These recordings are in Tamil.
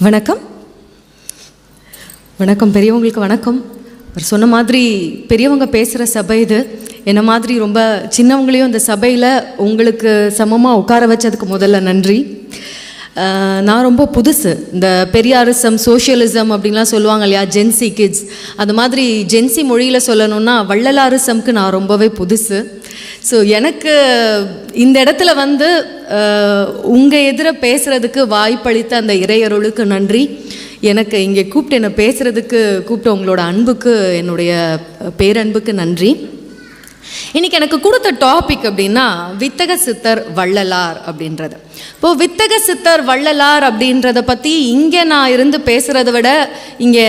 வணக்கம். வணக்கம் பெரியவங்களுக்கு வணக்கம். அவர் சொன்ன மாதிரி பெரியவங்க பேசுகிற சபை இது. என்ன மாதிரி ரொம்ப சின்னவங்களையும் இந்த சபையில் உங்களுக்கு சமமாக உட்கார வச்சதுக்கு முதல்ல நன்றி. நான் ரொம்ப புதுசு. இந்த பெரியாரிசம் சோஷியலிசம் அப்படின்லாம் சொல்லுவாங்க இல்லையா? ஜென்சி கிட்ஸ் அது மாதிரி ஜென்சி மொழியில் சொல்லணும்னா வள்ளலாரிசம்க்கு நான் ரொம்பவே புதுசு. ஸோ எனக்கு இந்த இடத்துல வந்து உங்கள் எதிர பேசுகிறதுக்கு வாய்ப்பளித்த அந்த இறையருளுக்கு நன்றி. எனக்கு இங்கே கூப்பிட்டு என்னை பேசுகிறதுக்கு கூப்பிட்ட உங்களோட அன்புக்கு என்னுடைய பேரன்புக்கு நன்றி. இன்னைக்கு எனக்கு கொடுத்த டாபிக் அப்படின்னா வித்தக சித்தர் வள்ளலார் அப்படின்றது. இப்போ வித்தக சித்தர் வள்ளலார் அப்படின்றத பற்றி இங்கே நான் இருந்து பேசுகிறத விட இங்கே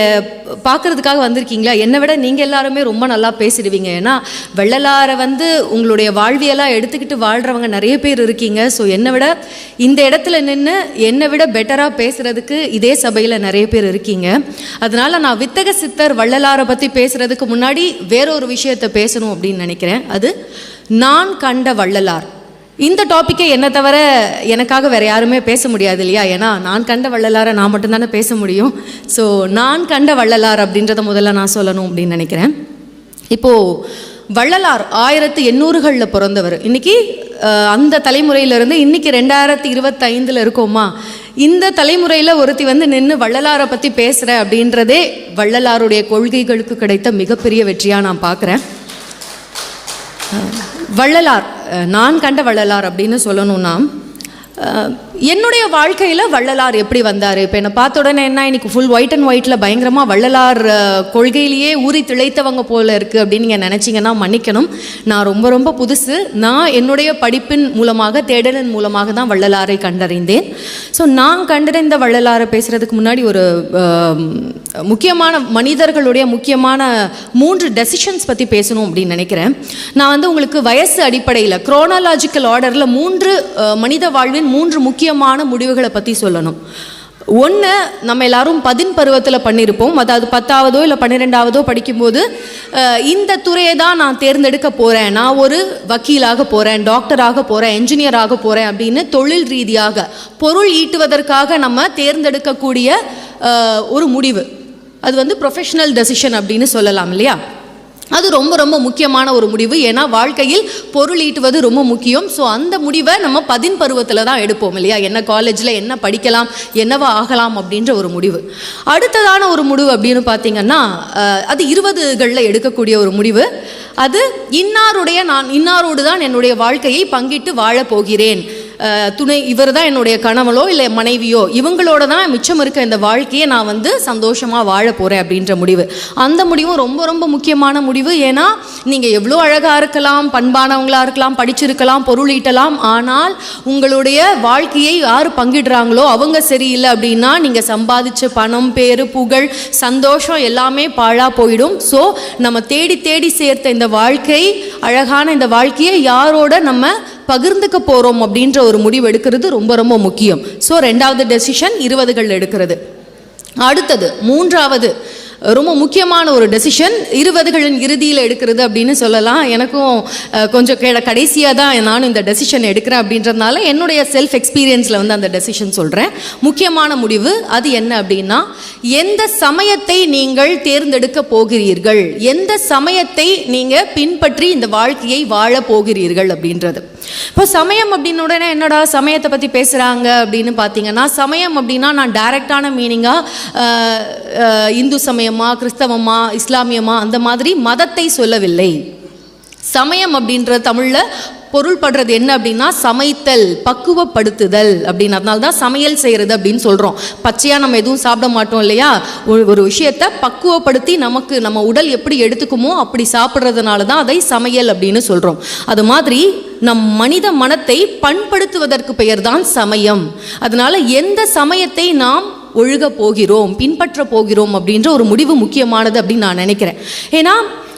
பார்க்குறதுக்காக வந்திருக்கீங்களா? என்னை விட நீங்கள் எல்லாருமே ரொம்ப நல்லா பேசிடுவீங்க. ஏன்னா வள்ளலாரை வந்து உங்களுடைய வாழ்வியலாக எடுத்துக்கிட்டு வாழ்கிறவங்க நிறைய பேர் இருக்கீங்க. ஸோ என்னை விட இந்த இடத்துல நின்று என்னை விட பெட்டராக பேசுகிறதுக்கு இதே சபையில் நிறைய பேர் இருக்கீங்க. அதனால் நான் வித்தக சித்தர் வள்ளலாரை பற்றி பேசுகிறதுக்கு முன்னாடி வேறொரு விஷயத்தை பேசணும் அப்படின்னு நினைக்கிறேன். அது நான் கண்ட வள்ளலார். இந்த டாப்பிக்கே என்னை தவிர எனக்காக வேறு யாருமே பேச முடியாது இல்லையா? ஏன்னா நான் கண்ட வள்ளலாரை நான் மட்டும்தானே பேச முடியும். ஸோ நான் கண்ட வள்ளலார் அப்படின்றத முதல்ல நான் சொல்லணும் அப்படின்னு நினைக்கிறேன். இப்போது வள்ளலார் ஆயிரத்து எண்ணூறுகளில் பிறந்தவர். இன்றைக்கி அந்த தலைமுறையிலிருந்து இன்னைக்கு ரெண்டாயிரத்தி இருபத்தைந்தில் இருக்கோமா? இந்த தலைமுறையில் ஒருத்தி வந்து நின்று வள்ளலாரை பற்றி பேசுகிற அப்படின்றதே வள்ளலாருடைய கொள்கைகளுக்கு கிடைத்த மிகப்பெரிய வெற்றியாக நான் பார்க்குறேன் வள்ளலார் நான் கண்ட வள்ளலார் அப்படின்னு சொல்லணும்னா என்னுடைய வாழ்க்கையில் வள்ளலார் எப்படி வந்தார்? இப்போ என்னை பார்த்த உடனே என்ன இன்னைக்கு ஃபுல் ஒயிட் அண்ட் ஒயிட்டில் பயங்கரமாக வள்ளலார் கொள்கையிலேயே ஊறி திளைத்தவங்க போல இருக்குது அப்படின்னு நீங்கள் நினச்சிங்கன்னா மன்னிக்கணும். நான் ரொம்ப ரொம்ப புதுசு. நான் என்னுடைய படிப்பின் மூலமாக தேடலின் மூலமாக தான் வள்ளலாரை கண்டறிந்தேன். ஸோ நான் கண்டறிந்த வள்ளலாரை பேசுகிறதுக்கு முன்னாடி ஒரு முக்கியமான மனிதர்களுடைய முக்கியமான மூன்று டெசிஷன்ஸ் பற்றி பேசணும் அப்படின்னு நினைக்கிறேன். நான் வந்து உங்களுக்கு வயசு அடிப்படையில் குரோனாலாஜிக்கல் ஆர்டரில் மூன்று மனித வாழ்வின் மூன்று முக்கிய முக்கியமான முடிவுகளை பற்றி சொல்லணும். ஒன்று நம்ம எல்லாரும் பதின் பருவத்தில் பண்ணியிருப்போம் அதாவது பத்தாவதோ இல்லை பன்னிரெண்டாவதோ படிக்கும்போது இந்த துறையை தான் நான் தேர்ந்தெடுக்க போகிறேன் நான் ஒரு வக்கீலாக போகிறேன் டாக்டராக போகிறேன் என்ஜினியராக போகிறேன் அப்படின்னு தொழில் ரீதியாக பொருள் ஈட்டுவதற்காக நம்ம தேர்ந்தெடுக்கக்கூடிய ஒரு முடிவு. அது வந்து ப்ரொஃபஷனல் டெசிஷன் அப்படின்னு சொல்லலாம் இல்லையா? அது ரொம்ப ரொம்ப முக்கியமான ஒரு முடிவு. ஏன்னா வாழ்க்கையில் பொருள் ஈட்டுவது ரொம்ப முக்கியம். ஸோ அந்த முடிவை நம்ம பதின் பருவத்தில் தான் எடுப்போம் இல்லையா? என்ன காலேஜில் என்ன படிக்கலாம் என்னவா ஆகலாம் அப்படின்ற ஒரு முடிவு. அடுத்ததான ஒரு முடிவு அப்படின்னு பார்த்தீங்கன்னா அது இருபதுகளில் எடுக்கக்கூடிய ஒரு முடிவு. அது இன்னாருடைய நான் இன்னாரோடு தான் என்னுடைய வாழ்க்கையை பங்கிட்டு வாழப் போகிறேன். துணை இவர் தான் என்னுடைய கணவனோ இல்லை மனைவியோ இவங்களோட தான் மிச்சம் இருக்க இந்த வாழ்க்கையை நான் வந்து சந்தோஷமாக வாழ போகிறேன் அப்படின்ற முடிவு. அந்த முடிவும் ரொம்ப ரொம்ப முக்கியமான முடிவு. ஏன்னா நீங்கள் எவ்வளோ அழகாக இருக்கலாம் பண்பானவங்களாக இருக்கலாம் படிச்சிருக்கலாம் பொருள் ஈட்டலாம் ஆனால் உங்களுடைய வாழ்க்கையை யார் பங்கிடுறாங்களோ அவங்க சரியில்லை அப்படின்னா நீங்கள் சம்பாதிச்ச பணம் பேர் புகழ் சந்தோஷம் எல்லாமே பாழாக போயிடும். ஸோ நம்ம தேடி தேடி சேர்த்த இந்த வாழ்க்கை அழகான இந்த வாழ்க்கையை யாரோட நம்ம பகிர்ந்துக்க போகிறோம் அப்படின்ற ஒரு முடிவு எடுக்கிறது ரொம்ப ரொம்ப முக்கியம். ஸோ ரெண்டாவது டெசிஷன் இருபதுகள் எடுக்கிறது. அடுத்தது மூன்றாவது ரொம்ப முக்கியமான ஒரு டெசிஷன் இருபதுகளின் இறுதியில் எடுக்கிறது அப்படின்னு சொல்லலாம். எனக்கும் கொஞ்சம் கே கடைசியாக தான் நானும் இந்த டெசிஷன் எடுக்கிறேன் அப்படின்றதுனால என்னுடைய செல்ஃப் எக்ஸ்பீரியன்ஸில் வந்து அந்த டெசிஷன் சொல்கிறேன் முக்கியமான முடிவு அது என்ன அப்படின்னா எந்த சமயத்தை நீங்கள் தேர்ந்தெடுக்க போகிறீர்கள்? எந்த சமயத்தை நீங்கள் பின்பற்றி இந்த வாழ்க்கையை வாழ போகிறீர்கள் அப்படின்றது. இப்போ சமயம் அப்படின்னு உடனே என்னடா சமயத்தை பற்றி பேசுகிறாங்க அப்படின்னு பார்த்தீங்கன்னா சமயம் அப்படின்னா நான் டைரக்டான மீனிங்காக இந்து சமயம் கிறிஸ்தவமா இஸ்லாமியமா அந்த மாதிரி மதத்தை சொல்லவில்லை. சமயம் அப்படின்ற தமிழில் பொருள்படுறது என்ன அப்படின்னா சமைத்தல் பக்குவப்படுத்துதல் அப்படின்னு. அதனால தான் சமையல் செய்கிறது அப்படின்னு சொல்கிறோம் பச்சையாக நம்ம எதுவும் சாப்பிட மாட்டோம் இல்லையா? ஒரு ஒரு விஷயத்தை பக்குவப்படுத்தி நமக்கு நம்ம உடல் எப்படி எடுத்துக்குமோ அப்படி சாப்பிட்றதுனால தான் அதை சமையல் அப்படின்னு சொல்கிறோம் அது மாதிரி நம் மனித மனத்தை பண்படுத்துவதற்கு பெயர் தான் சமயம். அதனால் எந்த சமயத்தை நாம் ஒழுக போகிறோம் பின்பற்ற போகிறோம் அப்படின்ற ஒரு முடிவு முக்கியமானது அப்படின்னு நான் நினைக்கிறேன். ஏன்னா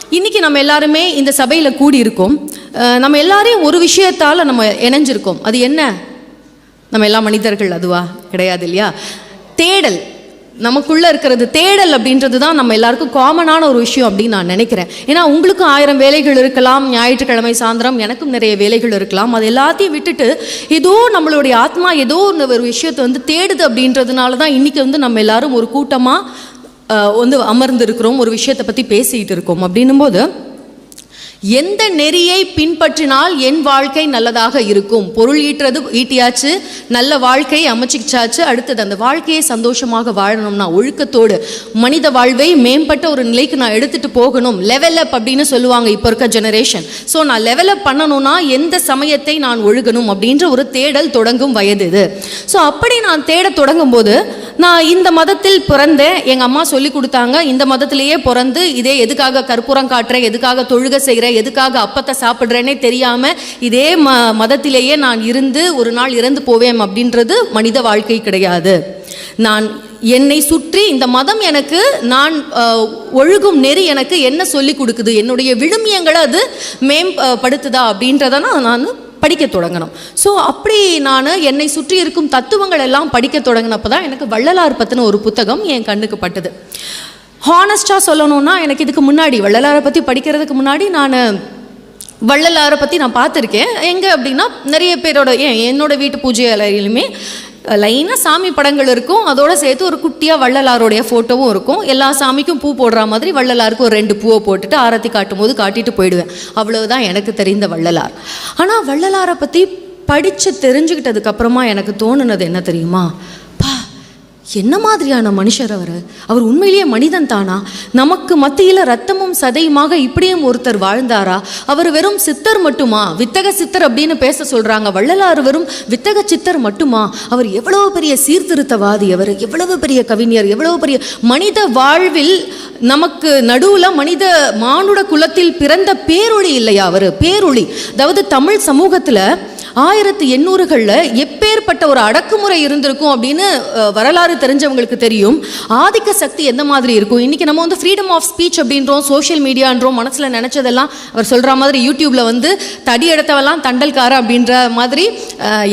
இன்னைக்கு நம்ம எல்லாருமே இந்த சபையில் கூடி இருக்கோம் நம்ம எல்லாரையும் ஒரு விஷயத்தால் நம்ம இணைஞ்சிருக்கோம். அது என்ன? நம்ம எல்லா மனிதர்கள் அதுவா? கிடையாது இல்லையா? தேடல். நமக்குள்ளே இருக்கிறது தேடல் அப்படின்றது தான் நம்ம எல்லாருக்கும் காமனான ஒரு விஷயம் அப்படின்னு நான் நினைக்கிறேன். ஏன்னா உங்களுக்கும் ஆயிரம் வேலைகள் இருக்கலாம் ஞாயிற்றுக்கிழமை சாயந்தரம் எனக்கும் நிறைய வேலைகள் இருக்கலாம். அது எல்லாத்தையும் விட்டுட்டு ஏதோ நம்மளுடைய ஆத்மா ஏதோ ஒன்று ஒரு விஷயத்தை வந்து தேடுது அப்படின்றதுனால தான் இன்றைக்கி வந்து நம்ம எல்லாரும் ஒரு கூட்டமாக வந்து அமர்ந்து இருக்கிறோம் ஒரு விஷயத்தை பற்றி பேசிகிட்டு இருக்கோம் அப்படின்னும் போது எந்த நெறியை பின்பற்றினால் என் வாழ்க்கை நல்லதாக இருக்கும்? பொருள் ஈட்டுறது ஈட்டியாச்சு நல்ல வாழ்க்கையை அமைச்சிச்சாச்சு அடுத்தது அந்த வாழ்க்கையை சந்தோஷமாக வாழணும்னா ஒழுக்கத்தோடு மனித வாழ்வை மேம்பட்ட ஒரு நிலைக்கு நான் எடுத்துட்டு போகணும். லெவல் அப் அப்படின்னு சொல்லுவாங்க இப்போ இருக்க ஜெனரேஷன் ஸோ நான் லெவல் அப் பண்ணணும்னா எந்த சமயத்தை நான் ஒழுகணும் அப்படின்ற ஒரு தேடல் தொடங்கும் வயது இது. ஸோ அப்படி நான் தேட தொடங்கும் போது நான் இந்த மதத்தில் பிறந்தேன் எங்கள் அம்மா சொல்லி கொடுத்தாங்க இந்த மதத்திலேயே பிறந்து இதே எதுக்காக கற்பூரம் காட்டுறேன் எதுக்காக தொழுக செய்கிறேன் எதுக்காக அப்பத்தை சாப்பிட்றேனே தெரியாமல் இதே ம மதத்திலேயே நான் இருந்து ஒரு நாள் இறந்து போவேன் அப்படின்றது மனித வாழ்க்கை கிடையாது. நான் என்னை சுற்றி இந்த மதம் எனக்கு நான் ஒழுகும் நெறி எனக்கு என்ன சொல்லி கொடுக்குது? என்னுடைய விழுமியங்களை அது மேம்படுத்துதா அப்படின்றத நான் படிக்க தொடங்கணும். ஸோ அப்படி நான் என்னை சுற்றி இருக்கும் தத்துவங்கள் எல்லாம் படிக்க தொடங்கினப்போ தான் எனக்கு வள்ளலார் பற்றின ஒரு புத்தகம் என் கண்ணுக்கு பட்டது. ஹானஸ்டாக சொல்லணும்னா எனக்கு இதுக்கு முன்னாடி வள்ளலாரை பற்றி படிக்கிறதுக்கு முன்னாடி நான் வள்ளலாரை பற்றி நான் பார்த்துருக்கேன். எங்கே அப்படின்னா நிறைய பேரோட ஏன் என்னோட வீட்டு பூஜை அலையிலுமே லைனாக சாமி படங்கள் இருக்கும். அதோட சேர்த்து ஒரு குட்டியாக வள்ளலாருடைய ஃபோட்டோவும் இருக்கும். எல்லா சாமிக்கும் பூ போடுற மாதிரி வள்ளலாருக்கு ஒரு ரெண்டு பூவை போட்டுட்டு ஆரத்தி காட்டும் போது காட்டிட்டு போயிடுவேன். அவ்வளவுதான் எனக்கு தெரிந்த வள்ளலார். ஆனால் வள்ளலாரை பற்றி படித்து தெரிஞ்சுக்கிட்டதுக்கப்புறமா எனக்கு தோணுனது என்ன தெரியுமா? என்ன மாதிரியான மனுஷர் அவர்? அவர் உண்மையிலேயே மனிதன் தானா? நமக்கு மத்தியில் ரத்தமும் சதையுமாக இப்படியும் ஒருத்தர் வாழ்ந்தாரா? அவர் வெறும் சித்தர் மட்டுமா? வித்தக சித்தர் அப்படின்னு பேச சொல்கிறாங்க வள்ளலார் வெறும் வித்தக சித்தர் மட்டுமா? அவர் எவ்வளவு பெரிய சீர்திருத்தவாதி அவர்? எவ்வளவு பெரிய கவிஞர்? எவ்வளவு பெரிய மனித வாழ்வில் நமக்கு நடுவில் மனித மானுட குலத்தில் பிறந்த பேரொளி இல்லையா அவர்? பேரொளி. அதாவது தமிழ் சமூகத்தில் ஆயிரத்தி எண்ணூறுகளில் எப்பேற்பட்ட ஒரு அடக்குமுறை இருந்திருக்கும் அப்படின்னு வரலாறு தெரிஞ்சவங்களுக்கு தெரியும். ஆதிக்க சக்தி எந்த மாதிரி இருக்கும்? இன்றைக்கி நம்ம வந்து ஃப்ரீடம் ஆஃப் ஸ்பீச் அப்படின்றோம் சோஷியல் மீடியான்றோம் மனசில் நினச்சதெல்லாம் அவர் சொல்கிற மாதிரி யூடியூப்பில் வந்து தடி எடுத்தவெல்லாம் தண்டல்கார அப்படின்ற மாதிரி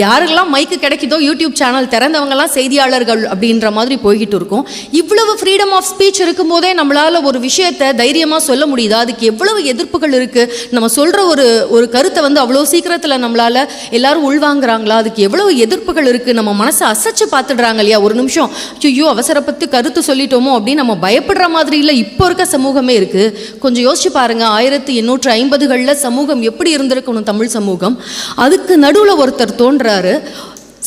யாருக்கெல்லாம் மைக்கு கிடைக்குதோ யூடியூப் சேனல் திறந்தவங்கெல்லாம் செய்தியாளர்கள் அப்படின்ற மாதிரி போய்கிட்டு இருக்கும். இவ்வளவு ஃப்ரீடம் ஆஃப் ஸ்பீச் இருக்கும்போதே நம்மளால் ஒரு விஷயத்தை தைரியமாக சொல்ல முடியுதா? அதுக்கு எவ்வளவு எதிர்ப்புகள் இருக்குது நம்ம சொல்கிற ஒரு ஒரு கருத்தை வந்து அவ்வளோ சீக்கிரத்தில் நம்மளால் எல்லாரும் உள்வாங்குறாங்களா? அதுக்கு எவ்வளவு எதிர்ப்புகள் இருக்கு? நம்ம மனசை அசைச்சு பார்த்துடுறாங்க இல்லையா? ஒரு நிமிஷம். ஐயோ அவசரப்பட்டு கருத்து சொல்லிட்டோமோ அப்படின்னு நம்ம பயப்படுற மாதிரி இல்லை. இப்போ இருக்க சமூகமே இருக்கு. கொஞ்சம் யோசிச்சு பாருங்க. ஆயிரத்தி எண்ணூற்று ஐம்பதுகளில் சமூகம் எப்படி இருந்திருக்கணும் தமிழ் சமூகம். அதுக்கு நடுவில் ஒருத்தர் தோன்றாரு.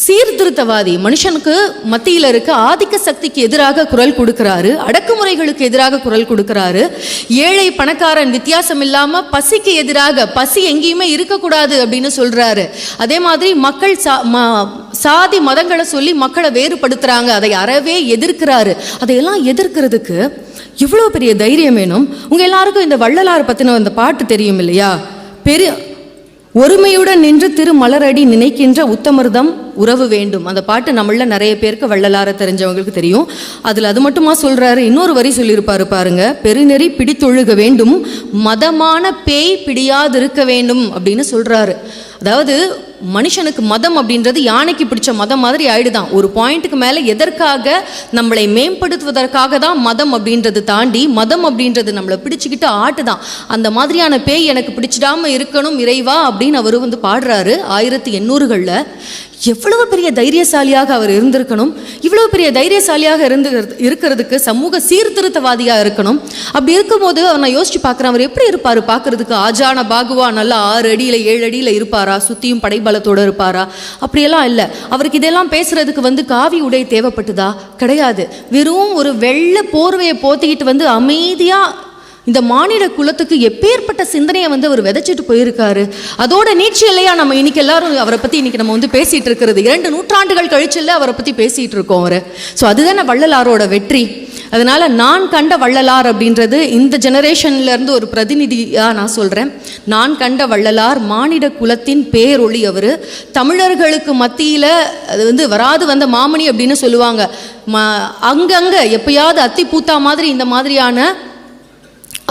சீர்திருத்தவாதி மனுஷனுக்கு மத்தியில் இருக்க ஆதிக்க சக்திக்கு எதிராக குரல் கொடுக்கிறாரு அடக்குமுறைகளுக்கு எதிராக குரல் கொடுக்கிறாரு. ஏழை பணக்காரன் வித்தியாசம் இல்லாமல் பசிக்கு எதிராக பசி எங்கேயுமே இருக்கக்கூடாது அப்படின்னு சொல்றாரு. அதே மாதிரி மக்கள் சா ம- சாதி மதங்களை சொல்லி மக்களை வேறுபடுத்துறாங்க அதை அறவே எதிர்க்கிறாரு. அதையெல்லாம் எதிர்க்கிறதுக்கு இவ்வளோ பெரிய தைரியம் வேணும். உங்கள் எல்லாருக்கும் இந்த வள்ளலார் பற்றின அந்த பாட்டு தெரியும் இல்லையா? பெரிய ஒருமையுடன் நின்று திருமலரடி நினைக்கின்ற உத்தமர்தம் உறவு வேண்டும். அந்த பாட்டு நம்மள நிறைய பேருக்கு வள்ளலார தெரிஞ்சவங்களுக்கு தெரியும். அதில் அது மட்டுமா சொல்றாரு? இன்னொரு வரி சொல்லியிருப்பாரு பாருங்க. பெருநெறி பிடித்தொழுக வேண்டும். மதமான பேய் பிடியாதிருக்க வேண்டும் அப்படின்னு சொல்றாரு. அதாவது மனுஷனுக்கு மதம் அப்படின்றது யானைக்கு பிடிச்ச மதம் மாதிரி ஆயிடுதான். ஒரு பாயிண்ட்டுக்கு மேலே எதற்காக நம்மளை மேம்படுத்துவதற்காக தான் மதம் அப்படின்றது தாண்டி மதம் அப்படின்றது நம்மளை பிடிச்சிக்கிட்டு ஆட்டுதான். அந்த மாதிரியான பேய் எனக்கு பிடிச்சிடாமல் இருக்கணும் இறைவா அப்படின்னு அவர் வந்து பாடுறாரு ஆயிரத்தி எண்ணூறுகளில். எவ்வளவு பெரிய தைரியசாலியாக அவர் இருந்திருக்கணும்? இவ்வளவு பெரிய தைரியசாலியாக இருந்து இருக்கிறதுக்கு சமூக சீர்திருத்தவாதியாக இருக்கணும்? அப்படி இருக்கும்போது அவர் நான் யோசிச்சு பார்க்குறேன் அவர் எப்படி இருப்பார்? பார்க்கறதுக்கு ஆஜான பாகுவா நல்லா ஆறு அடியில் ஏழு அடியில் இருப்பாரா? சுற்றியும் படைபலத்தோடு இருப்பாரா? அப்படியெல்லாம் இல்லை. அவருக்கு இதெல்லாம் பேசுறதுக்கு வந்து காவி உடை தேவைப்பட்டுதா? கிடையாது. வெறும் ஒரு வெள்ளை போர்வையை போத்திக்கிட்டு வந்து அமைதியாக இந்த மானிட குலத்துக்கு எப்பேற்பட்ட சிந்தனையை வந்து அவர் விதைச்சிட்டு போயிருக்காரு. அதோட நீட்சி இல்லையா? நம்ம இன்னைக்கு எல்லாரும் அவரை பத்தி இன்னைக்கு நம்ம வந்து பேசிட்டு இருக்கிறது. இரண்டு நூற்றாண்டுகள் கழிச்சுல அவரை பத்தி பேசிட்டு இருக்கோம் அவர். ஸோ அதுதானே வள்ளலாரோட வெற்றி. அதனால நான் கண்ட வள்ளலார் அப்படின்றது இந்த ஜெனரேஷன்ல இருந்து ஒரு பிரதிநிதியாக நான் சொல்றேன். நான் கண்ட வள்ளலார் மானிட குலத்தின் பேரொளி அவர். தமிழர்களுக்கு மத்தியில் அது வந்து வராது வந்த மாமணி அப்படின்னு சொல்லுவாங்க. ம அங்கங்க எப்பயாவது அத்தி பூத்தா மாதிரி இந்த மாதிரியான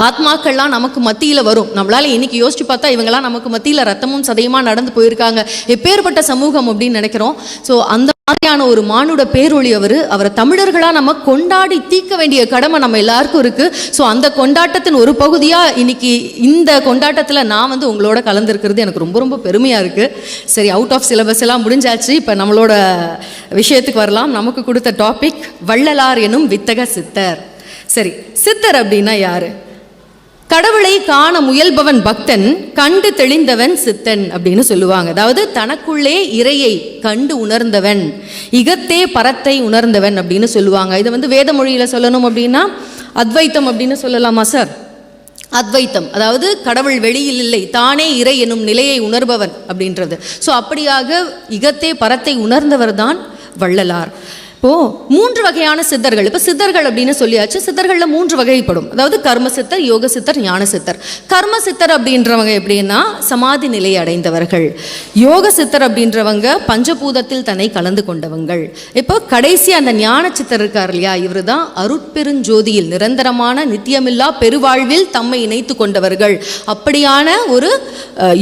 ஆத்மாக்கள்லாம் நமக்கு மத்தியில் வரும். நம்மளால் இன்றைக்கி யோசிச்சு பார்த்தா இவங்கெல்லாம் நமக்கு மத்தியில் ரத்தமும் சதையுமா நடந்து போயிருக்காங்க. எப்பேற்பட்ட சமூகம் அப்படின்னு நினைக்கிறோம். ஸோ அந்த மாதிரியான ஒரு மானுட பேரொழி அவர். அவரை தமிழர்களாக நம்ம கொண்டாடி தீர்க்க வேண்டிய கடமை நம்ம எல்லாருக்கும் இருக்குது ஸோ அந்த கொண்டாட்டத்தின் ஒரு பகுதியாக இன்னைக்கு இந்த கொண்டாட்டத்தில் நான் வந்து உங்களோட கலந்துருக்கிறது எனக்கு ரொம்ப ரொம்ப பெருமையாக இருக்குது சரி அவுட் ஆஃப் சிலபஸ் எல்லாம் முடிஞ்சாச்சு. இப்போ நம்மளோட விஷயத்துக்கு வரலாம். நமக்கு கொடுத்த டாபிக் வள்ளலார் எனும் வித்தக சித்தர். சரி சித்தர் அப்படின்னா யாரு? கடவுளை காண முயல்பவன் பக்தன் கண்டு தெளிந்தவன் சித்தன் அப்படின்னு சொல்லுவாங்க. அதாவது தனக்குள்ளே இறையை கண்டு உணர்ந்தவன் இகத்தே பரத்தை உணர்ந்தவன் அப்படின்னு சொல்லுவாங்க. இதை வந்து வேத மொழியில சொல்லணும் அப்படின்னா அத்வைத்தம் அப்படின்னு சொல்லலாமா சார் அத்வைத்தம் அதாவது கடவுள் வெளியில் இல்லை தானே இறை எனும் நிலையை உணர்பவன் அப்படின்றது. ஸோ அப்படியாக இகத்தே பரத்தை உணர்ந்தவர் தான் வள்ளலார். இப்போ மூன்று வகையான சித்தர்கள். இப்போ சித்தர்கள் அப்படின்னு சொல்லியாச்சு சித்தர்களில் மூன்று வகைப்படும். அதாவது கர்ம சித்தர் யோக சித்தர் ஞான சித்தர். கர்ம சித்தர் அப்படின்றவங்க எப்படின்னா சமாதி நிலை அடைந்தவர்கள். யோக சித்தர் அப்படின்றவங்க பஞ்சபூதத்தில் தன்னை கலந்து கொண்டவங்கள். இப்போ கடைசி அந்த ஞான சித்தர் இருக்கார் இல்லையா இவர் தான் அருட்பெருஞ்சோதியில் நிரந்தரமான நித்தியமில்லா பெருவாழ்வில் தம்மை இணைத்து கொண்டவர்கள். அப்படியான ஒரு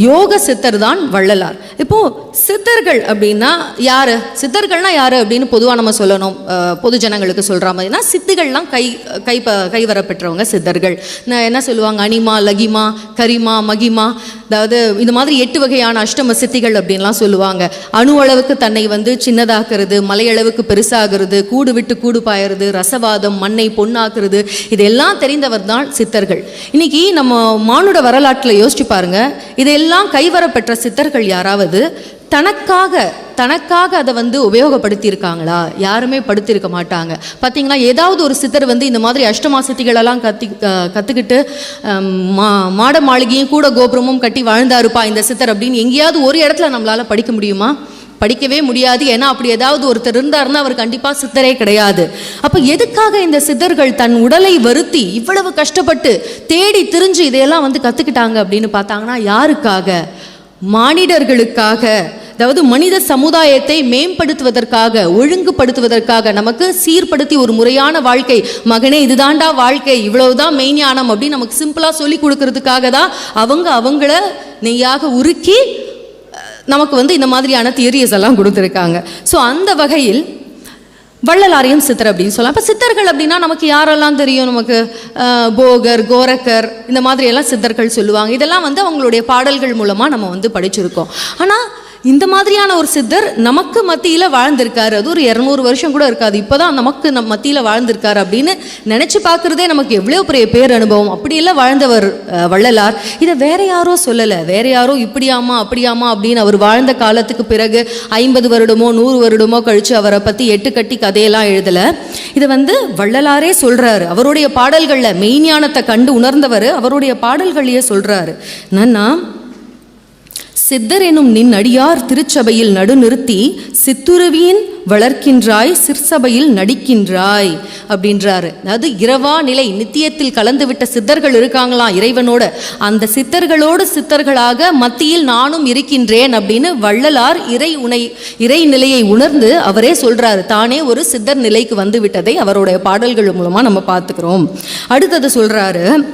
யோக சித்தர் தான் வள்ளலார். இப்போ சித்தர்கள் அப்படின்னா யாரு? சித்தர்கள்னா யாரு அப்படின்னு பொதுவாக நம்ம சொல்லணும் பொது ஜனங்களுக்கு சொல்கிற மாதிரினா சித்திகள்லாம் கை கை கைவர பெற்றவங்க சித்தர்கள். நான் என்ன சொல்லுவாங்க? அனிமா லகிமா கரிமா மகிமா. அதாவது இந்த மாதிரி எட்டு வகையான அஷ்டம சித்திகள் அப்படின்லாம் சொல்லுவாங்க. அணு அளவுக்கு தன்னை வந்து சின்னதாக்குறது மலையளவுக்கு பெருசாகிறது கூடு விட்டு கூடு பாயறது ரசவாதம் மண்ணை பொண்ணாக்குறது இதெல்லாம் தெரிந்தவர் தான் சித்தர்கள். இன்னைக்கு நம்ம மானுட வரலாற்றில் யோசிச்சு பாருங்க. இதெல்லாம் கைவரப்பெற்ற சித்தர்கள் யாராவது தனக்காக தனக்காக அதை வந்து உபயோகப்படுத்தியிருக்காங்களா? யாருமே படுத்திருக்க மாட்டாங்க. பார்த்தீங்களா ஏதாவது ஒரு சித்தர் வந்து இந்த மாதிரி அஷ்டமாசத்திகளெல்லாம் கத்தி கற்றுக்கிட்டு மா மாட மாளிகையும் கூட கோபுரமும் கட்டி வாழ்ந்தாருப்பா இந்த சித்தர் அப்படின்னு எங்கேயாவது ஒரு இடத்துல நம்மளால் படிக்க முடியுமா? படிக்கவே முடியாது. ஏன்னா அப்படி ஏதாவது ஒருத்தர் இருந்தாருன்னா அவர் கண்டிப்பாக சித்தரே கிடையாது. அப்போ எதுக்காக இந்த சித்தர்கள் தன் உடலை வருத்தி இவ்வளவு கஷ்டப்பட்டு தேடி திரிஞ்சு இதையெல்லாம் வந்து கற்றுக்கிட்டாங்க அப்படின்னு பார்த்தாங்கன்னா யாருக்காக? மானிடர்களுக்காக. அதாவது மனித சமுதாயத்தை மேம்படுத்துவதற்காக ஒழுங்குபடுத்துவதற்காக நமக்கு சீர்படுத்தி ஒரு முறையான வாழ்க்கை. மகனே இதுதான்டா வாழ்க்கை. இவ்வளவுதான் மெய்ஞானம் அப்படின்னு நமக்கு சிம்பிளாக சொல்லி கொடுக்கறதுக்காக தான் அவங்க அவங்கள நெய்யாக உருக்கி நமக்கு வந்து இந்த மாதிரியான தியரிஸ் எல்லாம் கொடுத்துருக்காங்க. ஸோ அந்த வகையில் வள்ளலாரையும் சித்தர் அப்படின்னு சொல்லலாம். அப்போ சித்தர்கள் அப்படின்னா நமக்கு யாரெல்லாம் தெரியும் நமக்கு? போகர் கோரக்கர் இந்த மாதிரியெல்லாம் சித்தர்கள் சொல்லுவாங்க. இதெல்லாம் வந்து அவங்களுடைய பாடல்கள் மூலமாக நம்ம வந்து படிச்சிருக்கோம். ஆனால் இந்த மாதிரியான ஒரு சித்தர் நமக்கு மத்தியில் வாழ்ந்திருக்காரு. அது ஒரு இரநூறு வருஷம் கூட இருக்காது. இப்போதான் நமக்கு நம் மத்தியில் வாழ்ந்திருக்காரு அப்படின்னு நினச்சி பார்க்குறதே நமக்கு எவ்வளோ பெரிய பேர் அனுபவம். அப்படியெல்லாம் வாழ்ந்தவர் வள்ளலார். இதை வேற யாரோ சொல்லலை. வேற யாரோ இப்படியாமா அப்படியாமா அப்படின்னு அவர் வாழ்ந்த காலத்துக்கு பிறகு ஐம்பது வருடமோ நூறு வருடமோ கழித்து அவரை பற்றி எட்டு கட்டி கதையெல்லாம் எழுதலை. இதை வந்து வள்ளலாரே சொல்கிறாரு அவருடைய பாடல்களில் மெய்ஞானத்தை கண்டு உணர்ந்தவர் அவருடைய பாடல்களையே சொல்கிறாரு என்னன்னா சித்தர் எனும் நின் அடியார் திருச்சபையில் நடுநிறுத்தி சித்துருவியின் வளர்க்கின்றாய் சிற்சபையில் நடிக்கின்றாய் அப்படின்றாரு. அதாவது இரவா நிலை. நித்தியத்தில் கலந்துவிட்ட சித்தர்கள் இருக்காங்களாம் இறைவனோட. அந்த சித்தர்களோடு சித்தர்களாக மத்தியில் நானும் இருக்கின்றேன் அப்படின்னு வள்ளலார் இறை உணை இறை நிலையை உணர்ந்து அவரே சொல்றாரு. தானே ஒரு சித்தர் நிலைக்கு வந்து விட்டதை அவருடைய பாடல்கள் மூலமா நம்ம பார்த்துக்கிறோம். அடுத்தது சொல்றாரு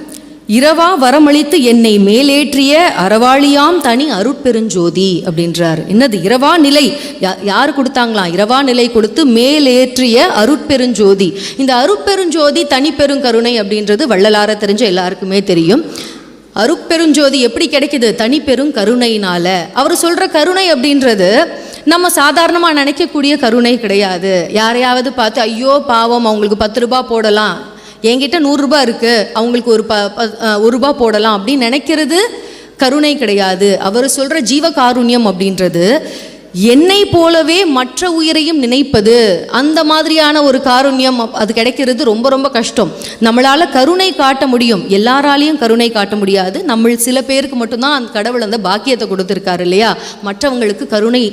இரவா வரமளித்து என்னை மேலேற்றிய அறவாளியாம் தனி அருட்பெருஞ்சோதி அப்படின்றார். என்னது இரவா நிலை? யா- யார் கொடுத்தாங்களாம் இரவா நிலை கொடுத்து மேலேற்றிய அருட்பெருஞ்சோதி. இந்த அருட்பெருஞ்சோதி தனி பெருங்கருணை அப்படின்றது வள்ளலார தெரிஞ்ச எல்லாருக்குமே தெரியும். அருட்பெருஞ்சோதி எப்படி கிடைக்குது? தனி பெரும் கருணையினால அவர் சொல்ற கருணை அப்படின்றது நம்ம சாதாரணமாக நினைக்கக்கூடிய கருணை கிடையாது. யாரையாவது பார்த்து ஐயோ பாவம் அவங்களுக்கு பத்து ரூபா போடலாம். என்கிட்ட நூறுரூபா இருக்குது அவங்களுக்கு ஒரு ப ப- ஒரு ரூபா போடலாம் அப்படின்னு நினைக்கிறது கருணை கிடையாது. அவர் சொல்கிற ஜீவ காருண்யம் அப்படின்றது என்னை போலவே மற்ற உயிரையும் நினைப்பது அந்த மாதிரியான ஒரு காருண்யம் அது கிடைக்கிறது ரொம்ப ரொம்ப கஷ்டம். நம்மளால் கருணை காட்ட முடியும். எல்லாராலையும் கருணை காட்ட முடியாது. நம்ம சில பேருக்கு மட்டும்தான் அந்த கடவுள் அந்த பாக்கியத்தை கொடுத்துருக்காரு இல்லையா? மற்றவங்களுக்கு கருணை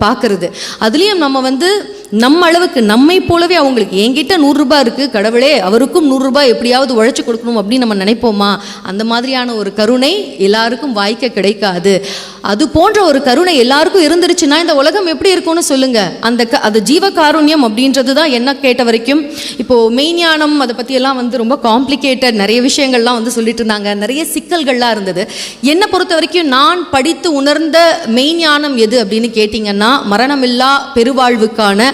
பார்க்கறது. அதுலேயும் நம்ம வந்து நம்ம அளவுக்கு நம்மை போலவே அவங்களுக்கு என்கிட்ட நூறுரூபா இருக்குது கடவுளே அவருக்கும் நூறுரூபா எப்படியாவது உழைச்சி கொடுக்கணும் அப்படின்னு நம்ம நினைப்போமா? அந்த மாதிரியான ஒரு கருணை எல்லாருக்கும் வாய்க்க கிடைக்காது. அது போன்ற ஒரு கருணை எல்லாருக்கும் இருந்துருச்சுன்னா இந்த உலகம் எப்படி இருக்கும்னு சொல்லுங்கள் அந்த க அது ஜீவகாருண்யம் அப்படின்றது தான் என்ன கேட்ட வரைக்கும். இப்போது மெய்ஞானம் அதை பற்றியெல்லாம் வந்து ரொம்ப காம்ப்ளிகேட்டட் நிறைய விஷயங்கள்லாம் வந்து சொல்லிட்டு இருந்தாங்க. நிறைய சிக்கல்கள்லாம் இருந்தது. என்னை பொறுத்த வரைக்கும் நான் படித்து உணர்ந்த மெய்ஞானம் எது அப்படின்னு கேட்டிங்கன்னா மரணமில்லா பெருவாழ்வுக்கான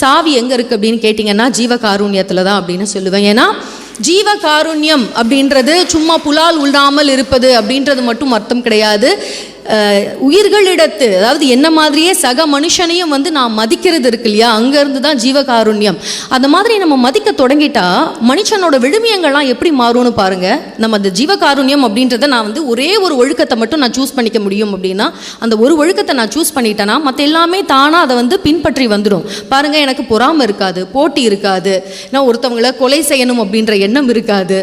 சாவி எங்கே இருக்குது அப்படின்னு கேட்டிங்கன்னா ஜீவகாருண்யத்தில் தான் அப்படின்னு சொல்லுவேன். ஏன்னா ஜீவகாருண்யம் அப்படின்றது சும்மா புலால் உள்ளாமல் இருப்பது அப்படின்றது மட்டும் அர்த்தம் கிடையாது. உயிர்களிடத்து அதாவது என்ன மாதிரியே சக மனுஷனையும் வந்து நான் மதிக்கிறது இருக்கு இல்லையா? அங்கேருந்து தான் ஜீவகாருண்யம். அந்த மாதிரி நம்ம மதிக்க தொடங்கிட்டா மனுஷனோட விழுமியங்கள்லாம் எப்படி மாறும்னு பாருங்க. நம்ம அந்த ஜீவகாருண்யம் அப்படின்றத நான் வந்து ஒரே ஒரு ஒழுக்கத்தை மட்டும் நான் சூஸ் பண்ணிக்க முடியும் அப்படின்னா அந்த ஒரு ஒழுக்கத்தை நான் சூஸ் பண்ணிட்டேன்னா மற்ற எல்லாமே தானாக அதை வந்து பின்பற்றி வந்துடும் பாருங்க எனக்கு பொறாமை இருக்காது போட்டி இருக்காது. நான் ஒருத்தவங்களை கொலை செய்யணும் அப்படின்ற எண்ணம் இருக்காது.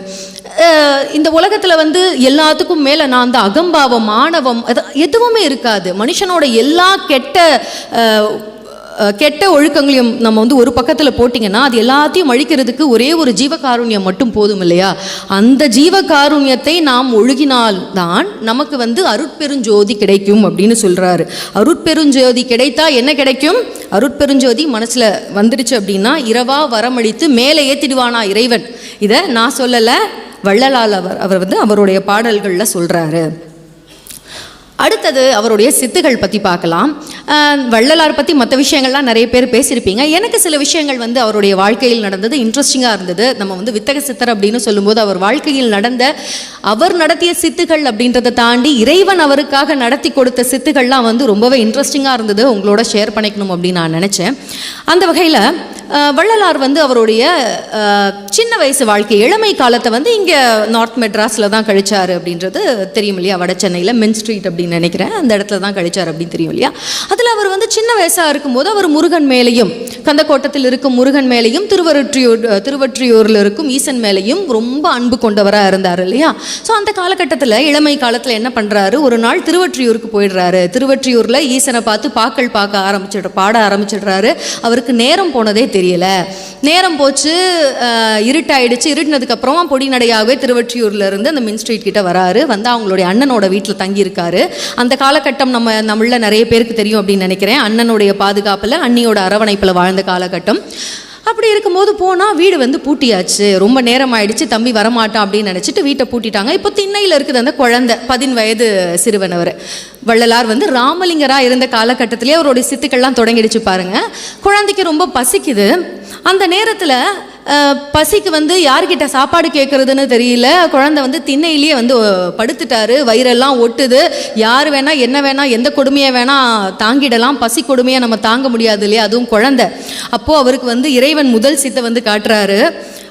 இந்த உலகத்தில் வந்து எல்லாத்துக்கும் மேலே நான் அந்த அகம்பாவம் ஆணவம் அது எதுவுமே இருக்காது. மனுஷனோட எல்லா கெட்ட கெட்ட ஒழுக்கங்களையும் நம்ம வந்து ஒரு பக்கத்தில் போட்டிங்கன்னா அது எல்லாத்தையும் அழிக்கிறதுக்கு ஒரே ஒரு ஜீவகாருண்யம் மட்டும் போதும் இல்லையா? அந்த ஜீவகாருண்யத்தை நாம் ஒழுகினால் தான் நமக்கு வந்து அருட்பெருஞ்சோதி கிடைக்கும் அப்படின்னு சொல்கிறாரு அருட்பெருஞ்சோதி கிடைத்தா என்ன கிடைக்கும்? அருட்பெருஞ்சோதி மனசில் வந்துடுச்சு அப்படின்னா இரவா வரமளித்து மேலே ஏற்றிடுவானா இறைவன்? இதை நான் சொல்லலை. வள்ளலால் அவர் அவர் வந்து அவருடைய பாடல்களில் சொல்கிறாரு அடுத்தது அவருடைய சித்துகள் பற்றி பார்க்கலாம். வள்ளலார் பற்றி மற்ற விஷயங்கள்லாம் நிறைய பேர் பேசியிருப்பீங்க. எனக்கு சில விஷயங்கள் வந்து அவருடைய வாழ்க்கையில் நடந்தது இன்ட்ரெஸ்டிங்காக இருந்தது. நம்ம வந்து வித்தக சித்தர் அப்படின்னு சொல்லும்போது அவர் வாழ்க்கையில் நடந்த அவர் நடத்திய சித்துகள் அப்படின்றத தாண்டி இறைவன் அவருக்காக நடத்தி கொடுத்த சித்துகள்லாம் வந்து ரொம்பவே இன்ட்ரெஸ்டிங்காக இருந்தது. உங்களோட ஷேர் பண்ணிக்கணும் அப்படின்னு நான் நினச்சேன். அந்த வகையில் வள்ளலார் வந்து அவருடைய சின்ன வயசு வாழ்க்கை இளமை காலத்தை வந்து இங்கே நார்த் மெட்ராஸில் தான் கழிச்சார் அப்படின்றது தெரியும் இல்லையா? வட சென்னையில் மென் ஸ்ட்ரீட் அப்படின்னு நினைக்கிறேன். அந்த இடத்துல தான் கழிச்சார் அப்படின்னு தெரியும் இல்லையா? அதில் அவர் வந்து சின்ன வயசாக இருக்கும்போது அவர் முருகன் மேலேயும் கந்தக்கோட்டத்தில் இருக்கும் முருகன் மேலேயும் திருவருற்றியூர் திருவற்றியூரில் இருக்கும் ஈசன் மேலேயும் ரொம்ப அன்பு கொண்டவராக இருந்தார் இல்லையா? ஸோ அந்த காலகட்டத்தில் இளமை காலத்தில் என்ன பண்ணுறாரு ஒரு நாள் திருவற்றியூருக்கு போயிடுறாரு. திருவற்றியூரில் ஈசனை பார்த்து பாக்கள் பார்க்க ஆரம்பிச்சிடுற பாட ஆரம்பிச்சிடுறாரு. அவருக்கு நேரம் போனதே தெரியல. நேரம் போச்சு இருட்டாயிடுச்சு. இருட்டினதுக்கப்புறமா பொடிநடையாகவே திருவற்றியூர்லேருந்து இருந்து அந்த மின் ஸ்ட்ரீட் கிட்ட வராரு. வந்து அவங்களுடைய அண்ணனோட வீட்டில் தங்கியிருக்காரு. அந்த காலகட்டம் நம்ம நம்மள நிறைய பேருக்கு தெரியும் அப்படின்னு நினைக்கிறேன். அண்ணனுடைய பாதுகாப்பில் அண்ணியோட அரவணைப்பில் வாழ்ந்த காலகட்டம். அப்படி இருக்கும்போது போனால் வீடு வந்து பூட்டியாச்சு. ரொம்ப நேரம் ஆயிடுச்சு தம்பி வரமாட்டான் அப்படின்னு நினச்சிட்டு வீட்டை பூட்டிட்டாங்க. இப்போ திண்ணையில் இருக்குது அந்த குழந்தை பதின் வயது சிறுவனவர் வள்ளலார் வந்து ராமலிங்கராக இருந்த காலகட்டத்திலே அவருடைய சித்துக்கள்லாம் தொடங்கிடுச்சு பாருங்கள் குழந்தைக்கு ரொம்ப பசிக்குது. அந்த நேரத்தில் பசிக்கு வந்து யார்கிட்ட சாப்பாடு கேட்குறதுன்னு தெரியல. குழந்தை வந்து திண்ணையிலேயே வந்து படுத்துட்டாரு. வயிறெல்லாம் ஒட்டுது. யார் வேணா என்ன வேணா எந்த கொடுமையை வேணா தாங்கிடலாம். பசி கொடுமையை நம்ம தாங்க முடியாது இல்லையா? அதுவும் குழந்தை. அப்போது அவருக்கு வந்து இறைவன் முதல் சித்தை வந்து காட்டுறாரு.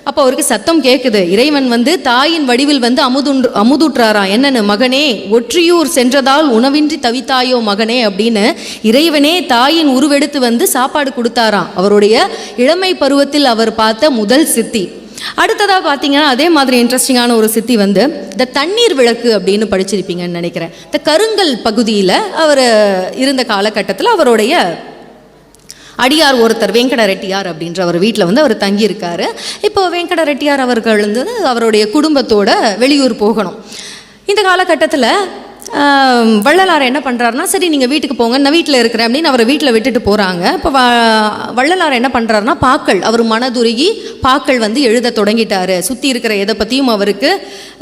அப்போ அவருக்கு சத்தம் கேட்குது இறைவன் வந்து தாயின் வடிவில் வந்து அமுதுன்று அமுதுற்றாராம் என்னன்னு மகனே ஒற்றியூர் சென்றதால் உணவின்றி தவித்தாயோ மகனே அப்படின்னு இறைவனே தாயின் உருவெடுத்து வந்து சாப்பாடு கொடுத்தாராம் அவருடைய இளமை பருவத்தில் அவர் பார்த்த முதல் சித்தி. அடுத்ததாக பார்த்தீங்கன்னா அதே மாதிரி இன்ட்ரெஸ்டிங்கான ஒரு சித்தி வந்து இந்த தண்ணீர் விளக்கு அப்படின்னு படிச்சிருப்பீங்கன்னு நினைக்கிறேன். இந்த கருங்கல் பகுதியில் அவர் இருந்த காலகட்டத்தில் அவருடைய அடியார் ஒருத்தர் வெங்கட ரெட்டியார் அப்படின்ற அவர் வீட்டில் வந்து அவர் தங்கியிருக்காரு. இப்போ வெங்கட ரெட்டியார் அவர்கள் வந்து அவருடைய குடும்பத்தோட வெளியூர் போகணும். இந்த காலகட்டத்தில் வள்ளலார் என்ன பண்ணுறாருனா சரி நீங்கள் வீட்டுக்கு போங்க நான் வீட்டில் இருக்கிறேன் அப்படின்னு அவரை வீட்டில் விட்டுட்டு போகிறாங்க இப்போ வ வள்ளலார் என்ன பண்ணுறாருனா பாக்கள் அவர் மனதுருகி பாக்கள் வந்து எழுத தொடங்கிட்டாரு. சுற்றி இருக்கிற எதை பற்றியும் அவருக்கு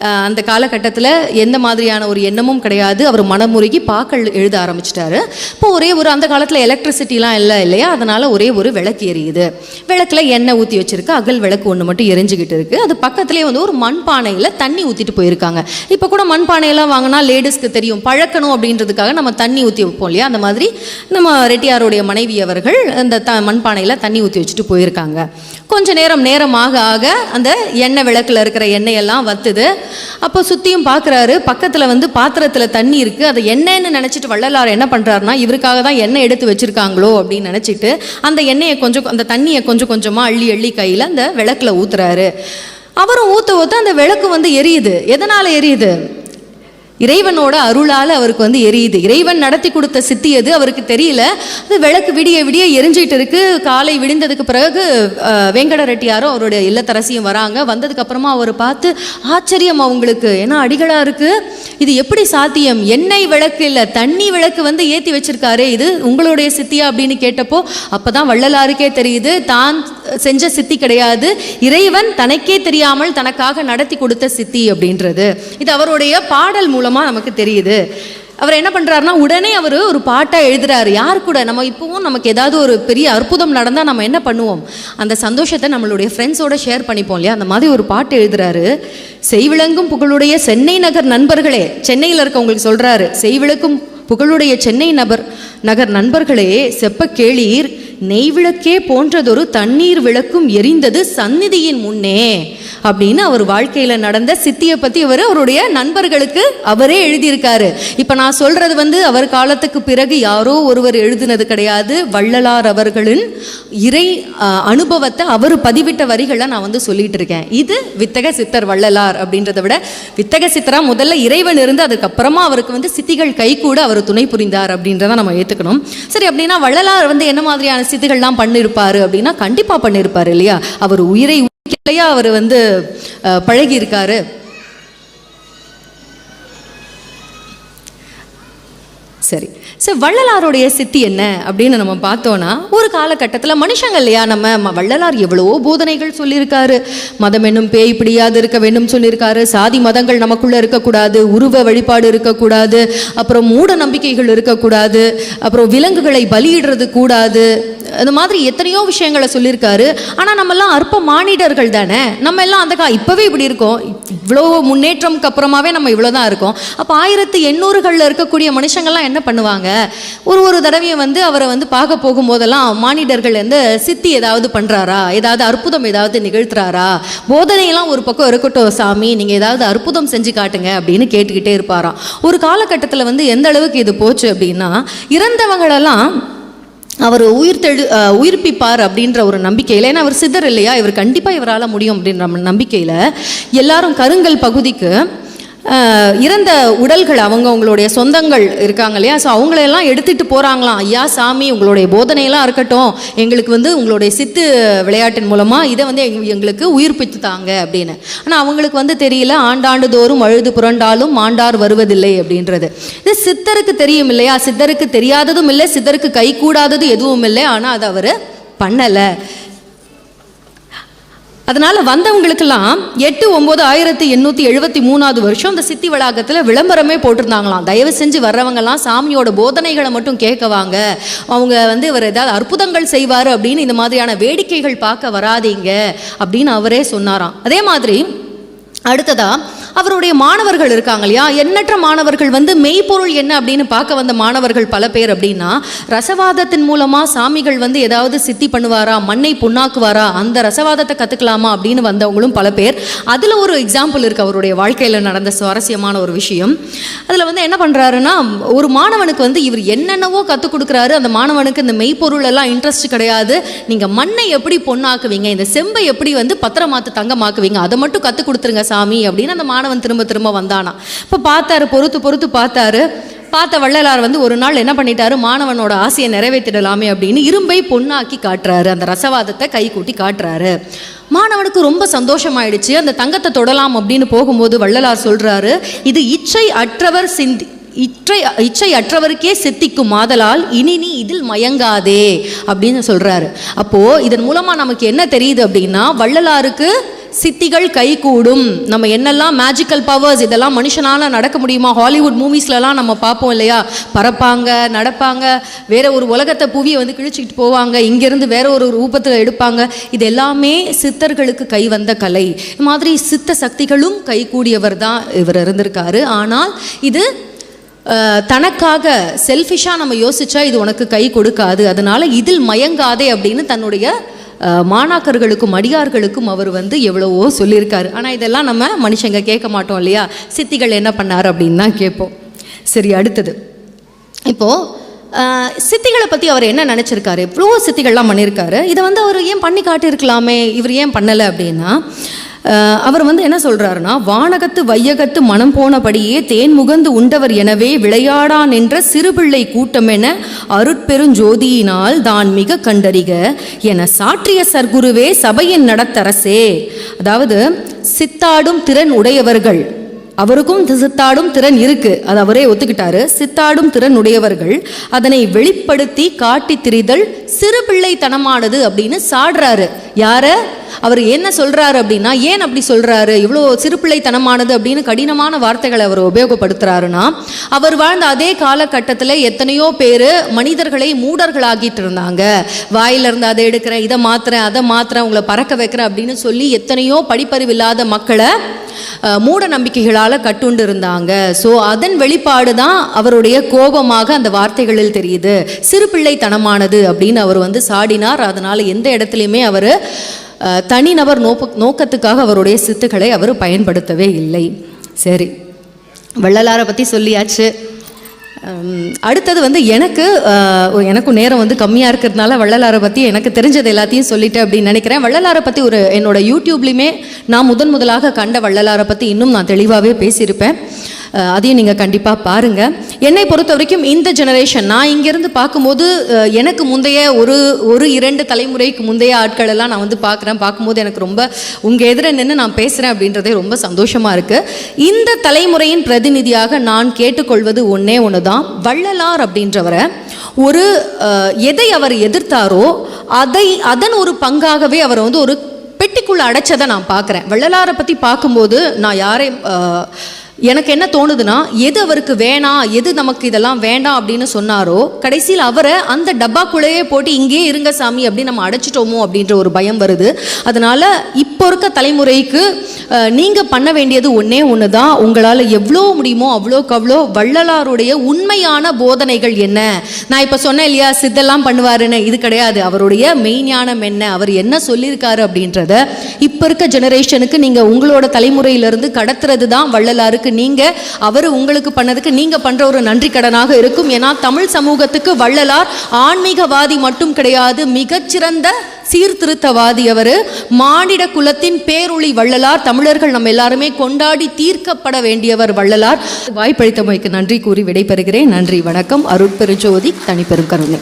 அந்த காலகட்டத்தில் எந்த மாதிரியான ஒரு எண்ணமும் கிடையாது. அவர் மனமுருகி பாக்கள் எழுத ஆரம்பிச்சிட்டாரு. இப்போ ஒரே ஒரு அந்த காலத்தில் எலக்ட்ரிசிட்டிலாம் இல்லை இல்லையா? அதனால் ஒரே ஒரு விளக்கு எரியுது. விளக்கில் எண்ணெய் ஊற்றி வச்சிருக்கு. அகல் விளக்கு ஒன்று மட்டும் எரிஞ்சுக்கிட்டு இருக்குது அது பக்கத்துலேயே வந்து ஒரு மண்பானையில் தண்ணி ஊற்றிட்டு போயிருக்காங்க. இப்போ கூட மண்பானையெல்லாம் வாங்கினா லேடிஸ்க்கு தெரியும். பழக்கணும் அப்படின்றதுக்காக நம்ம தண்ணி ஊற்றி வைப்போம் இல்லையா? அந்த மாதிரி நம்ம ரெட்டியாருடைய மனைவி அவர்கள் அந்த த மண்பானையில் தண்ணி ஊற்றி வச்சுட்டு போயிருக்காங்க. கொஞ்சம் நேரம் நேரம் ஆக ஆக அந்த எண்ணெய் விளக்கில் இருக்கிற எண்ணெயெல்லாம் வத்துது. அப்போ சுற்றியும் பார்க்குறாரு பக்கத்தில் வந்து பாத்திரத்தில் தண்ணி இருக்குது அதை எண்ணெய்னு நினச்சிட்டு வள்ளலார் என்ன பண்ணுறாருனா இவருக்காக தான் எண்ணெய் எடுத்து வச்சுருக்காங்களோ அப்படின்னு நினச்சிட்டு அந்த எண்ணெயை கொஞ்சம் அந்த தண்ணியை கொஞ்சம் கொஞ்சமாக அள்ளி அள்ளி கையில் அந்த விளக்கில் ஊற்றுறாரு அவரும் ஊற்ற ஊற்ற அந்த விளக்கு வந்து எரியுது. எதனால் எரியுது? இறைவனோட அருளால் அவருக்கு வந்து எரியுது. இறைவன் நடத்தி கொடுத்த சித்தி எது? அவருக்கு தெரியல. அது விளக்கு விடிய விடிய எரிஞ்சிட்டு இருக்கு. காலை விடிந்ததுக்கு பிறகு வெங்கட ரெட்டியாரும் அவருடைய இல்லத்தரசியும் வராங்க. வந்ததுக்கு அப்புறமா அவர் பார்த்து ஆச்சரியம் அவங்களுக்கு. ஏன்னா அடிகளாக இருக்கு? இது எப்படி சாத்தியம்? எண்ணெய் விளக்கு இல்லை தண்ணி விளக்கு வந்து ஏற்றி வச்சிருக்காரு. இது உங்களுடைய சித்தியா? அப்படின்னு கேட்டப்போ அப்போ தான் வள்ளலாருக்கே தெரியுது. தான் செஞ்ச சித்தி கிடையாது. இறைவன் தனக்கே தெரியாமல் தனக்காக நடத்தி கொடுத்த சித்தி அப்படின்றது. இது அவருடைய பாடல் மூலமாக நமக்கு தெரியுது. அவர் என்ன பண்ணுறாருனா உடனே அவர் ஒரு பாட்டாக எழுதுறாரு. யார் கூட? நம்ம இப்போவும் நமக்கு ஏதாவது ஒரு பெரிய அற்புதம் நடந்தால் நம்ம என்ன பண்ணுவோம்? அந்த சந்தோஷத்தை நம்மளுடைய ஃப்ரெண்ட்ஸோட ஷேர் பண்ணிப்போம் இல்லையா? அந்த மாதிரி ஒரு பாட்டு எழுதுறாரு. செய்விளங்கும் புகழுடைய சென்னை நகர் நண்பர்களே சென்னையில் இருக்கவங்களுக்கு சொல்கிறாரு செய்விளக்கும் புகழுடைய சென்னை நபர் நகர் நண்பர்களே செப்ப கேளீர். நெய்விளக்கே போன்றதொரு தண்ணீர் விளக்கும் எரிந்தது சந்நிதியின் முன்னே அப்படின்னு அவர் வாழ்க்கையில நடந்த சித்தியை பற்றி அவர் அவருடைய நண்பர்களுக்கு அவரே எழுதியிருக்காரு. இப்ப நான் சொல்றது வந்து அவர் காலத்துக்கு பிறகு யாரோ ஒருவர் எழுதினது கிடையாது. வள்ளலார் அவர்களின் இறை அனுபவத்தை அவர் பதிவிட்ட வரிகளை நான் வந்து சொல்லிட்டு இருக்கேன். இது வித்தக சித்தர் வள்ளலார் அப்படின்றத விட வித்தக சித்தரா முதல்ல இறைவன் இருந்து அதுக்கப்புறமா அவருக்கு வந்து சித்திகள் கை கூட அவர் துணை புரிந்தார் அப்படின்றத நம்ம ஏற்றுக்கணும் சரி அப்படின்னா வள்ளலார் வந்து என்ன மாதிரியான சித்திகள்லாம் பண்ணியிருப்பாரு அப்படின்னா கண்டிப்பாக பண்ணியிருப்பார் இல்லையா? அவர் உயிரை உயிர்க்கலையா அவர் வந்து பழகியிருக்காரு. சரி. சார் வள்ளலாருடைய சித்தி என்ன அப்படின்னு நம்ம பார்த்தோன்னா ஒரு காலகட்டத்தில் மனுஷங்க இல்லையா? நம்ம வள்ளலார் எவ்வளவோ போதனைகள் சொல்லியிருக்காரு. மதம் என்னும் பேய் பிடியாது இருக்க வேண்டும் சொல்லியிருக்காரு. சாதி மதங்கள் நமக்குள்ளே இருக்கக்கூடாது. உருவ வழிபாடு இருக்கக்கூடாது. அப்புறம் மூட நம்பிக்கைகள் இருக்கக்கூடாது. அப்புறம் விலங்குகளை பலியிடுறது கூடாது. இந்த மாதிரி எத்தனையோ விஷயங்களை சொல்லியிருக்காரு. ஆனால் நம்மெல்லாம் அற்ப மானிடர்கள் தானே? நம்ம எல்லாம் அந்த கா இப்போவே இப்படி இருக்கோம். இவ்வளோ முன்னேற்றம்க்கு அப்புறமாவே நம்ம இவ்வளோ தான் இருக்கோம். அப்போ ஆயிரத்தி எண்ணூறுகளில் இருக்கக்கூடிய மனுஷங்கள்லாம் என்ன பண்ணுவாங்க? ஒரு ஒரு தடவையும் வந்து அவரை வந்து பார்க்க போகும்போதெல்லாம் மானிடர்கள் வந்து சித்தி ஏதாவது பண்ணுறாரா ஏதாவது அற்புதம் ஏதாவது நிகழ்த்துறாரா? போதனையெல்லாம் ஒரு பக்கம் இருக்கட்டும் சாமி நீங்கள் ஏதாவது அற்புதம் செஞ்சு காட்டுங்க அப்படின்னு கேட்டுக்கிட்டே இருப்பாராம். ஒரு காலகட்டத்தில் வந்து எந்த அளவுக்கு இது போச்சு அப்படின்னா இறந்தவங்களெல்லாம் அவர் உயிர் தெழு உயிர்ப்பிப்பார் அப்படின்ற ஒரு நம்பிக்கையில் ஏன்னா அவர் சித்தர் இல்லையா? இவர் கண்டிப்பாக இவரால் முடியும் அப்படின்ற நம்பிக்கையில் எல்லாரும் கருங்கல் பகுதிக்கு இறந்த உடல்கள் அவங்க அவங்களுடைய சொந்தங்கள் இருக்காங்க இல்லையா? ஸோ அவங்களையெல்லாம் எடுத்துகிட்டு போகிறாங்களாம் ஐயா சாமி உங்களுடைய போதனையெல்லாம் இருக்கட்டும். எங்களுக்கு வந்து உங்களுடைய சித்து விளையாட்டின் மூலமாக இதை வந்து எங்களுக்கு உயிர்ப்பித்து தாங்க அப்படின்னு. ஆனால் அவங்களுக்கு வந்து தெரியல ஆண்டாண்டு தோறும் அழுது புரண்டாலும் மாண்டார் வருவதில்லை அப்படின்றது. இது சித்தருக்கு தெரியும் இல்லையா? சித்தருக்கு தெரியாததும் இல்லை சித்தருக்கு கை கூடாதது எதுவும் இல்லை. ஆனால் அது அவர் பண்ணலை. அதனால் வந்தவங்களுக்கெல்லாம் எட்டு ஒம்பது ஆயிரத்தி எண்ணூற்றி எழுபத்தி மூணாவது வருஷம் அந்த சித்தி வளாகத்தில் விளம்பரமே போட்டிருந்தாங்களாம். தயவு செஞ்சு வர்றவங்கலாம் சாமியோட போதனைகளை மட்டும் கேட்க வாங்க அவங்க வந்து இவர் ஏதாவது அற்புதங்கள் செய்வார் அப்படின்னு இந்த மாதிரியான வேடிக்கைகள் பார்க்க வராதீங்க அப்படின்னு அவரே சொன்னாராம். அதே மாதிரி அடுத்ததா அவருடைய மாணவர்கள் இருக்காங்க இல்லையா? எண்ணற்ற மாணவர்கள் வந்து மெய்ப்பொருள் என்ன அப்படின்னு பார்க்க வந்த மாணவர்கள் பல பேர் அப்படின்னா ரசவாதத்தின் மூலமாக சாமிகள் வந்து ஏதாவது சித்தி பண்ணுவாரா மண்ணை புண்ணாக்குவாரா அந்த ரசவாதத்தை கற்றுக்கலாமா அப்படின்னு வந்தவங்களும் பல பேர். அதில் ஒரு எக்ஸாம்பிள் இருக்குது அவருடைய வாழ்க்கையில் நடந்த சுவாரஸ்யமான ஒரு விஷயம். அதில் வந்து என்ன பண்ணுறாருன்னா ஒரு மாணவனுக்கு வந்து இவர் என்னென்னவோ கற்றுக் கொடுக்குறாரு. அந்த மாணவனுக்கு இந்த மெய்ப்பொருள் எல்லாம் இன்ட்ரெஸ்ட் கிடையாது. நீங்கள் மண்ணை எப்படி பொண்ணாக்குவீங்க? இந்த செம்பை எப்படி வந்து பத்திரமாத்து தங்கமாக்குவீங்க? அதை மட்டும் கற்றுக் கொடுத்துருங்க சாமி அப்படின்னு அந்த மாணவன் திரும்ப திரும்ப வந்தானா. இப்போ பார்த்தாரு பொறுத்து பொறுத்து பார்த்தாரு. பார்த்த வள்ளலார் வந்து ஒரு நாள் என்ன பண்ணிட்டாரு? மாணவனோட ஆசையை நிறைவேற்றிடலாமே அப்படின்னு இரும்பை பொண்ணாக்கி காட்டுறாரு. அந்த ரசவாதத்தை கை கூட்டி காட்டுறாரு. மாணவனுக்கு ரொம்ப சந்தோஷமாயிடுச்சு. அந்த தங்கத்தை தொடலாம் அப்படின்னு போகும்போது வள்ளலார் சொல்றாரு இது இச்சை அற்றவர் சிந்தி இற்றை இச்சை அற்றவருக்கே சித்திக்கும் மாதலால் இனி நீ இதில் மயங்காதே அப்படின்னு சொல்றாரு. அப்போ இதன் மூலமா நமக்கு என்ன தெரியுது அப்படின்னா வள்ளலாருக்கு சித்திகள் கைகூடும். நம்ம என்னெல்லாம் மேஜிக்கல் பவர்ஸ் இதெல்லாம் மனுஷனால் நடக்க முடியுமா? ஹாலிவுட் மூவிஸ்லலாம் நம்ம பார்ப்போம் இல்லையா? பறப்பாங்க நடப்பாங்க வேற ஒரு உலகத்தை புவியை வந்து கிழிச்சிக்கிட்டு போவாங்க இங்கேருந்து வேற ஒரு ரூபத்தில் எடுப்பாங்க. இது எல்லாமே சித்தர்களுக்கு கை வந்த கலை. இது மாதிரி சித்த சக்திகளும் கைகூடியவர் தான் இவர் இருந்திருக்காரு. ஆனால் இது தனக்காக செல்ஃபிஷாக நம்ம யோசிச்சா இது உனக்கு கை கொடுக்காது. அதனால இதில் மயங்காதே அப்படின்னு தன்னுடைய மாணாக்கர்களுக்கும் அடியார்களுக்கும் அவர் வந்து எவ்வளவோ சொல்லியிருக்காரு. ஆனால் இதெல்லாம் நம்ம மனுஷங்க கேட்க மாட்டோம் இல்லையா? சித்திகள் என்ன பண்ணார் அப்படின்னு தான் கேட்போம். சரி அடுத்தது. இப்போது சித்திகளை பற்றி அவர் என்ன நினச்சிருக்காரு? எவ்வளோ சித்திகள்லாம் பண்ணியிருக்காரு. இதை வந்து அவர் ஏன் பண்ணி காட்டியிருக்கலாமே? இவர் ஏன் பண்ணலை அப்படின்னா அவர் வந்து என்ன சொல்கிறாருன்னா வானகத்து வையகத்து மனம் போனபடியே தேன் முகந்து உண்டவர் எனவே விளையாடா நின்ற சிறுபிள்ளை கூட்டமென அருட்பெருஞ்சோதியினால் தான் மிக கண்டறிக என சாற்றிய சர்க்குருவே சபையின் நடத்தரசே. அதாவது சித்தாடும் திறன் உடையவர்கள். அவருக்கும் தி- சித்தாடும் திறன் இருக்கு. அது அவரே ஒத்துக்கிட்டாரு. சித்தாடும் திறன் உடையவர்கள் அதனை வெளிப்படுத்தி காட்டி திரிதல் சிறு பிள்ளைத்தனமானது அப்படின்னு சாடுறாரு. யார? அவர் என்ன சொல்கிறாரு அப்படின்னா ஏன் அப்படி சொல்கிறாரு இவ்வளோ சிறுபிள்ளைத்தனமானது அப்படின்னு கடினமான வார்த்தைகளை அவர் உபயோகப்படுத்துகிறாருன்னா அவர் வாழ்ந்த அதே காலகட்டத்தில் எத்தனையோ பேர் மனிதர்களை மூடர்களாகிட்டு இருந்தாங்க. வாயிலிருந்து அதை எடுக்கிறேன் இதை மாத்துறேன் அதை மாத்துறேன் உங்களை பறக்க வைக்கிறேன் அப்படின்னு சொல்லி எத்தனையோ படிப்பறிவில்லாத மக்களை மூட நம்பிக்கைகளால் கட்டுண்டு இருந்தாங்க. ஸோ அதன் வெளிப்பாடு தான் அவருடைய கோபமாக அந்த வார்த்தைகளில் தெரியுது. சிறு பிள்ளைத்தனமானது அப்படின்னு அவர் வந்து சாடினார். அதனால் எந்த இடத்துலையுமே அவர் தனிநபர் நோக்க நோக்கத்துக்காக அவருடைய சித்துக்களை அவர் பயன்படுத்தவே இல்லை. சரி. வள்ளலாரை பற்றி சொல்லியாச்சு. அடுத்தது வந்து எனக்கு எனக்கும் நேரம் வந்து கம்மியாக இருக்கிறதுனால வள்ளலாரை பற்றி எனக்கு தெரிஞ்சது எல்லாத்தையும் சொல்லிட்டேன் அப்படின்னு நினைக்கிறேன். வள்ளலாரை பற்றி ஒரு என்னோடய யூடியூப்லேயுமே நான் முதன் முதலாக கண்ட வள்ளலாரை பற்றி இன்னும் நான் தெளிவாகவே பேசியிருப்பேன். அதையும் நீங்கள் கண்டிப்பாக பாருங்கள் என்னை பொறுத்த வரைக்கும் இந்த ஜெனரேஷன் நான் இங்கேருந்து பார்க்கும்போது எனக்கு முந்தைய ஒரு ஒரு இரண்டு தலைமுறைக்கு முந்தைய ஆட்கள் எல்லாம் நான் வந்து பார்க்குறேன். பார்க்கும்போது எனக்கு ரொம்ப உங்கள் எதிர நின்று நான் பேசுகிறேன் அப்படின்றதே ரொம்ப சந்தோஷமாக இருக்குது இந்த தலைமுறையின் பிரதிநிதியாக நான் கேட்டுக்கொள்வது ஒன்றே ஒன்று தான் வள்ளலார் அப்படின்றவரை ஒரு எதை அவர் எதிர்த்தாரோ அதை அதன் ஒரு பங்காகவே அவரை வந்து ஒரு பெட்டிக்குள்ளே அடைச்சதை நான் பார்க்குறேன். வள்ளலாரை பற்றி பார்க்கும்போது நான் யாரையும் எனக்கு என்ன தோணுதுன்னா எது அவருக்கு வேணாம் எது நமக்கு இதெல்லாம் வேண்டாம் அப்படின்னு சொன்னாரோ கடைசியில் அவரை அந்த டப்பாக்குள்ளேயே போட்டு இங்கேயே இருங்க சாமி அப்படின்னு நம்ம அடைச்சிட்டோமோ அப்படின்ற ஒரு பயம் வருது. அதனால் இப்போ இருக்க தலைமுறைக்கு நீங்கள் பண்ண வேண்டியது ஒன்றே ஒன்று தான் உங்களால் எவ்வளோ முடியுமோ அவ்வளோக்கு அவ்வளோ வள்ளலாருடைய உண்மையான போதனைகள் என்ன? நான் இப்போ சொன்னேன் இல்லையா சித்தெல்லாம் பண்ணுவாருன்னு. இது கிடையாது. அவருடைய மெய்ஞானம் என்ன? அவர் என்ன சொல்லியிருக்காரு அப்படின்றத இப்போ இருக்க ஜெனரேஷனுக்கு நீங்கள் உங்களோட தலைமுறையிலிருந்து கடத்துறது தான் வள்ளலாருக்கு நீங்கள் அவர் உங்களுக்கு பண்ணதுக்கு நீங்கள் பண்ணுற ஒரு நன்றி கடனாக இருக்கும். ஏன்னா தமிழ் சமூகத்துக்கு வள்ளலார் ஆன்மீகவாதி மட்டும் கிடையாது மிகச்சிறந்த சீர்திருத்தவாதி அவர். மானிட குலத்தின் பேரொளி வள்ளலார் தமிழர்கள் நம்ம எல்லாருமே கொண்டாடி தீர்க்கப்பட வேண்டியவர் வள்ளலார். வாய்ப்பளித்தமைக்கு நன்றி கூறி விடைபெறுகிறேன். நன்றி வணக்கம். அருட்பெருஜோதி தனிப்பெரும் கருணை.